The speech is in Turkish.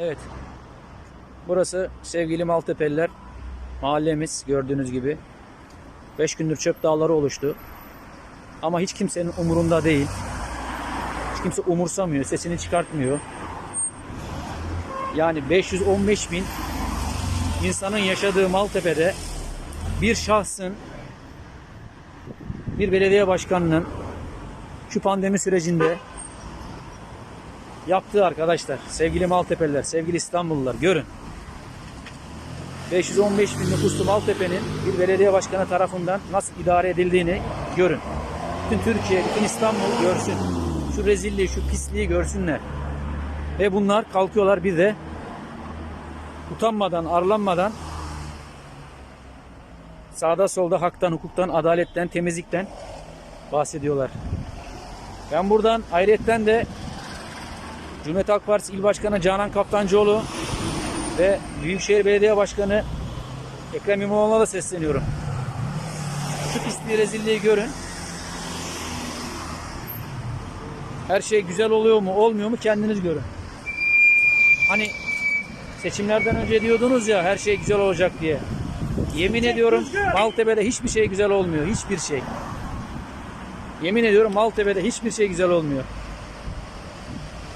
Evet. Burası sevgili Maltepeliler mahallemiz gördüğünüz gibi. 5 gündür çöp dağları oluştu. Ama hiç kimsenin umurunda değil. Hiç kimse umursamıyor, sesini çıkartmıyor. Yani 515 bin insanın yaşadığı Maltepe'de bir şahsın bir belediye başkanının şu pandemi sürecinde yaptığı arkadaşlar. Sevgili Maltepeliler, sevgili İstanbullular görün. 515 bin nüfuslu Maltepe'nin bir belediye başkanı tarafından nasıl idare edildiğini görün. Bütün Türkiye, bütün İstanbul görsün. Şu rezilliği, şu pisliği görsünler. Ve bunlar kalkıyorlar bir de utanmadan, arlanmadan sağda solda haktan, hukuktan, adaletten, temizlikten bahsediyorlar. Ben buradan ayrıyetten de Cumhuriyet Halk Partisi İl Başkanı Canan Kaptancıoğlu ve Büyükşehir Belediye Başkanı Ekrem İmamoğlu'na da sesleniyorum. Şu pisliği rezilliği görün. Her şey güzel oluyor mu olmuyor mu kendiniz görün. Hani seçimlerden önce diyordunuz ya her şey güzel olacak diye. Yemin ediyorum Maltepe'de hiçbir şey güzel olmuyor. Hiçbir şey. Yemin ediyorum Maltepe'de hiçbir şey güzel olmuyor.